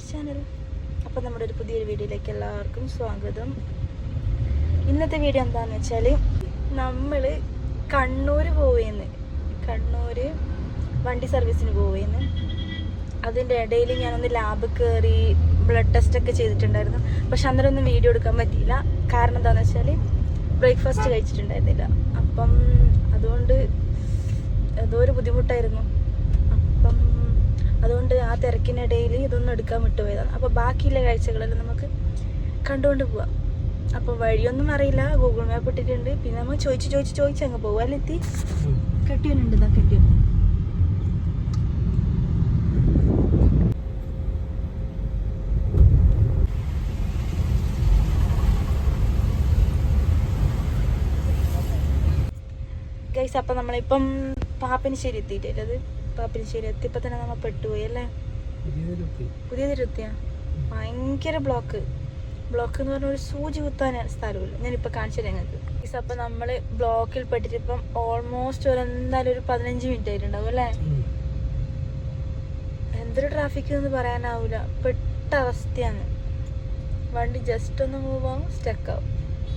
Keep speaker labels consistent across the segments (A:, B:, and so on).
A: Our channel അപ്പോൾ നമ്മുടെ ഒരു പുതിയൊരു വീഡിയോയിലേക്ക് എല്ലാവർക്കും സ്വാഗതം. ഇന്നത്തെ വീഡിയോ എന്താണെന്ന് വെച്ചാൽ നമ്മൾ കണ്ണൂർ പോവുകയെന്ന് കണ്ണൂർ വണ്ടി സർവീസിന് പോവുകയെന്ന് അതിന്റെ ഇടയിൽ ഞാനൊന്ന് ലാബ് കയറി ബ്ലഡ് ടെസ്റ്റ് ഒക്കെ ചെയ്തിട്ടുണ്ടായിരുന്നു. പക്ഷെ അന്നേരം ഒന്നും വീഡിയോ എടുക്കാൻ പറ്റിയില്ല. കാരണം എന്താണെന്ന് വെച്ചാൽ ബ്രേക്ക്ഫാസ്റ്റ് കഴിച്ചിട്ടുണ്ടായിരുന്നില്ല. അപ്പം അതുകൊണ്ട് എന്തോ ഒരു ബുദ്ധിമുട്ടായിരുന്നു. അതുകൊണ്ട് ആ തിരക്കിനിടയിൽ ഇതൊന്നും എടുക്കാൻ വിട്ടുപോയതാണ് അപ്പോൾ ബാക്കിയുള്ള കാഴ്ചകളെല്ലാം നമുക്ക് കണ്ടുകൊണ്ട് പോവാം. അപ്പോൾ വഴിയൊന്നും അറിയില്ല. ഗൂഗിൾ മാപ്പ് ഇട്ടിട്ടുണ്ട്. പിന്നെ നമ്മൾ ചോദിച്ച് ചോദിച്ച് ചോദിച്ച് അങ്ങ് പോകും അല്ലെത്തി കെട്ടിയനുണ്ട്. ഇതാ കെട്ടിയൻ. ഗൈസ് അപ്പം നമ്മളിപ്പം പാപ്പിനിശ്ശേരി എത്തിയിട്ടത് പാപ്പിനിശ്ശേരി എത്തിയപ്പോൾ തന്നെ നമ്മ പെട്ടുപോയി അല്ലേ? പുതിയ തിരുത്തിയാ ഭയങ്കര ബ്ലോക്ക്. ബ്ലോക്ക് എന്ന് പറഞ്ഞ ഒരു സൂചി കുത്താൻ സ്ഥലമില്ല. ഞാനിപ്പോൾ കാണിച്ചു തരാം ഞങ്ങൾക്ക് ഗൈസ് അപ്പം നമ്മൾ ബ്ലോക്കിൽ പെട്ടിട്ട് ഇപ്പം ഓൾമോസ്റ്റ് ഒരു എന്തായാലും ഒരു പതിനഞ്ച് മിനിറ്റ് ആയിട്ടുണ്ടാവും അല്ലേ? എന്തൊരു ട്രാഫിക് എന്ന് പറയാനാവില്ല പെട്ട അവസ്ഥയാണ്. വണ്ടി ജസ്റ്റ് ഒന്ന് മൂവ് ആവും സ്റ്റക്ക് ആവും.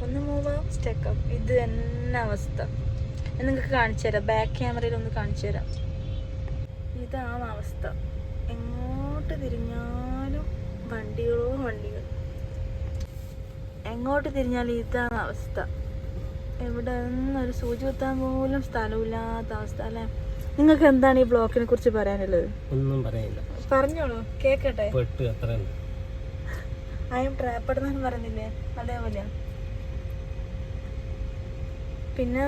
A: ഒന്ന് മൂവ് ആവും സ്റ്റക്ക് ആവും. ഇത് തന്നെ അവസ്ഥ. ഞാൻ നിങ്ങൾക്ക് കാണിച്ചു തരാം. ബാക്ക് ക്യാമറയിൽ ഒന്ന് കാണിച്ചു തരാം. ഇതാണ് അവസ്ഥ. എങ്ങോട്ട് തിരിഞ്ഞാലും വണ്ടികളോ വണ്ടികൾ. എങ്ങോട്ട് തിരിഞ്ഞാലും ഇതാണ് അവസ്ഥ. എവിടെ ഒരു സൂചി കുത്താൻ പോലും സ്ഥലമില്ലാത്ത അവസ്ഥ അല്ലേ? നിങ്ങൾക്ക് എന്താണ് ഈ ബ്ലോക്കിനെ കുറിച്ച് പറയാനുള്ളത്?
B: ഒന്നും പറയില്ല
A: പറഞ്ഞോളൂ കേക്കട്ടെ?
B: പെട്ട് അത്ര
A: ആയും ട്രാപ്പെടുന്നു പറഞ്ഞില്ലേ അതേപോലെ പിന്നെ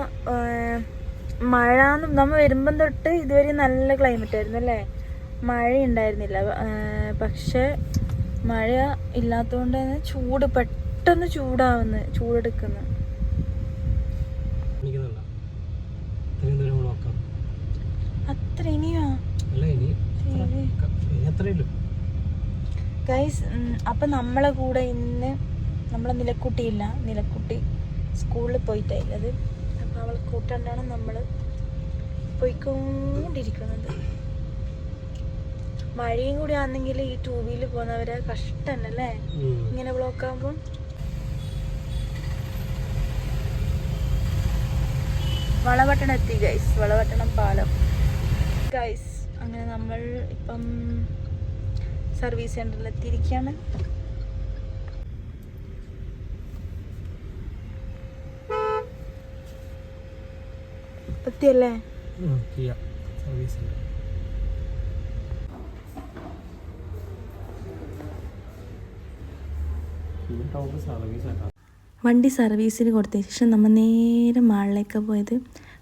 A: മഴ നമ്മൾ വരുമ്പം തൊട്ട് ഇതുവരെ നല്ല ക്ലൈമറ്റ് ആയിരുന്നു അല്ലേ? മഴ ഉണ്ടായിരുന്നില്ല പക്ഷെ മഴ ഇല്ലാത്തതുകൊണ്ട് തന്നെ ചൂട് പെട്ടെന്ന് ചൂടാവുന്നു ചൂടെടുക്കുന്നു. അത്ര ഇനിയോ? ഗൈസ് അപ്പം നമ്മളെ കൂടെ ഇന്ന് നമ്മളെ നിലക്കുട്ടിയില്ല. നിലക്കുട്ടി സ്കൂളിൽ പോയിട്ടായില്ലത് അവളെ കൂട്ടാണ്ടാണ് നമ്മൾ പോയിക്കൊണ്ടിരിക്കുന്നത്. മഴയും കൂടി ആണെങ്കിൽ ഈ ടൂ വീലിൽ പോകുന്നവരെ കഷ്ടന്നല്ലേ? ഇങ്ങനെ ബ്ലോക്ക് ആകുമ്പോൾ വളവട്ടണം എത്തി ഗൈസ് വളവട്ടണം പാലം. ഗൈസ് അങ്ങനെ നമ്മൾ ഇപ്പം സർവീസ് സെന്ററിൽ എത്തിയിരിക്കുകയാണ്
B: ആക്കാം
A: വണ്ടി സർവീസിന് കൊടുത്തതിന് ശേഷം നമ്മൾ നേരെ മാളിലേക്ക് പോയത്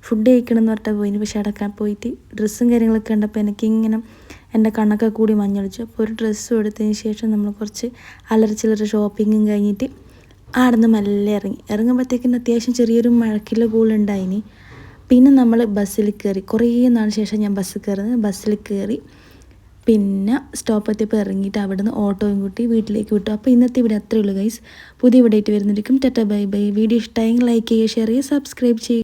A: ഫുഡ് കഴിക്കണം എന്ന് പറഞ്ഞിട്ട് പോയിന്. പക്ഷെ അടക്കാൻ പോയിട്ട് ഡ്രസ്സും കാര്യങ്ങളൊക്കെ കണ്ടപ്പോൾ എനിക്ക് ഇങ്ങനെ എന്റെ കണ്ണൊക്കെ കൂടി മഞ്ഞളിച്ചു. അപ്പോൾ ഒരു ഡ്രസ്സും എടുത്തതിന് ശേഷം നമ്മൾ കുറച്ച് അലറച്ചിലറ ഷോപ്പിങ്ങും കഴിഞ്ഞിട്ട് ആടുന്ന് നിന്ന് മെല്ലെ ഇറങ്ങി. ഇറങ്ങുമ്പോഴത്തേക്കിന് അത്യാവശ്യം ചെറിയൊരു മഴക്കില്ല കൂളുണ്ടായിനി പിന്നെ നമ്മൾ ബസ്സിൽ കയറി കുറേ നാളിന് ശേഷം ഞാൻ ബസ്സിൽ കയറുന്നത് ബസ്സിൽ കയറി പിന്നെ സ്റ്റോപ്പ് എത്തിയപ്പോൾ ഇറങ്ങിയിട്ട് അവിടുന്ന് ഓട്ടോയും കൂട്ടി വീട്ടിലേക്ക് വിട്ടു. അപ്പോൾ ഇന്നത്തെ ഇവിടെ അത്രയേ ഉള്ളൂ ഗൈസ് പുതിയ ഇവിടെ ആയിട്ട് വരുന്നതായിരിക്കും. ടെറ്റ ബൈ ബൈ വീഡിയോ ഇഷ്ടമായെങ്കിൽ ലൈക്ക് ചെയ്യുക ഷെയർ ചെയ്യുക സബ്സ്ക്രൈബ് ചെയ്യുക.